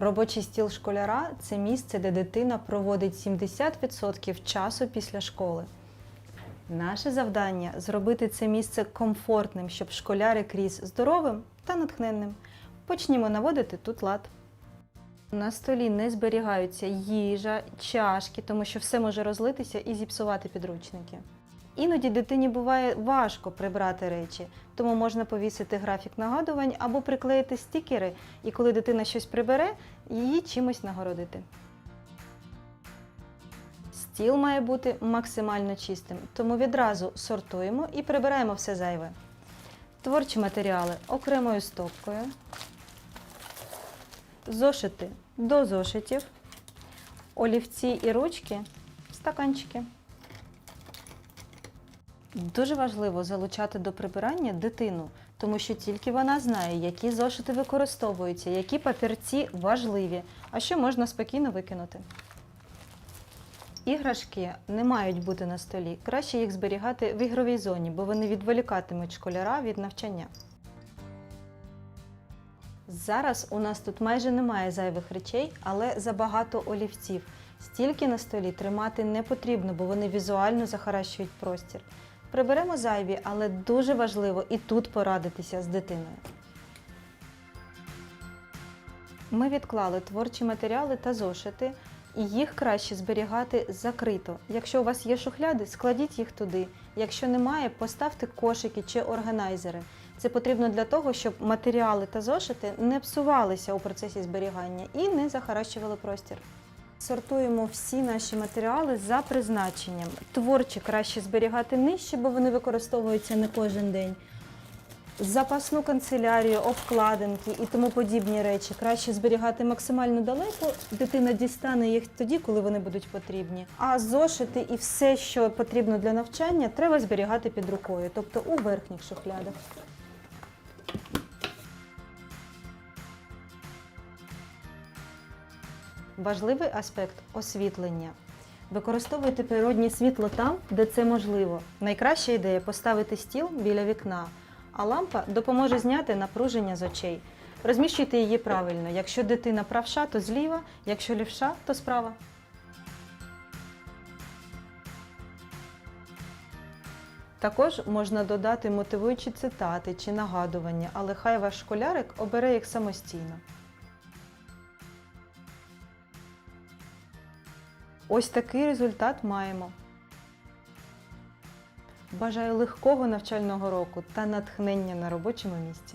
Робочий стіл школяра це місце, де дитина проводить 70% часу після школи. Наше завдання зробити це місце комфортним, щоб школярик ріс здоровим та натхненним. Почнімо наводити тут лад. На столі не зберігаються їжа, чашки, тому що все може розлитися і зіпсувати підручники. Іноді дитині буває важко прибрати речі, тому можна повісити графік нагадувань або приклеїти стікери, і коли дитина щось прибере, її чимось нагородити. Стіл має бути максимально чистим, тому відразу сортуємо і прибираємо все зайве. Творчі матеріали окремою стопкою, зошити до зошитів, олівці і ручки стаканчики. Дуже важливо залучати до прибирання дитину, тому що тільки вона знає, які зошити використовуються, які папірці важливі, а що можна спокійно викинути. Іграшки не мають бути на столі. Краще їх зберігати в ігровій зоні, бо вони відволікатимуть школяра від навчання. Зараз у нас тут майже немає зайвих речей, але забагато олівців. Стільки на столі тримати не потрібно, бо вони візуально захаращують простір. Приберемо зайві, але дуже важливо і тут порадитися з дитиною. Ми відклали творчі матеріали та зошити, і їх краще зберігати закрито. Якщо у вас є шухляди, складіть їх туди. Якщо немає, поставте кошики чи органайзери. Це потрібно для того, щоб матеріали та зошити не псувалися у процесі зберігання і не захаращували простір. Сортуємо всі наші матеріали за призначенням. Творчі краще зберігати нижче, бо вони використовуються не кожен день. Запасну канцелярію, обкладинки і тому подібні речі краще зберігати максимально далеко. Дитина дістане їх тоді, коли вони будуть потрібні. А зошити і все, що потрібно для навчання, треба зберігати під рукою, тобто у верхніх шухлядах. Важливий аспект освітлення. Використовуйте природнє світло там, де це можливо. Найкраща ідея поставити стіл біля вікна, а лампа допоможе зняти напруження з очей. Розміщуйте її правильно. Якщо дитина правша, то зліва, якщо лівша, то справа. Також можна додати мотивуючі цитати чи нагадування, але хай ваш школярик обере їх самостійно. Ось такий результат маємо. Бажаю легкого навчального року та натхнення на робочому місці.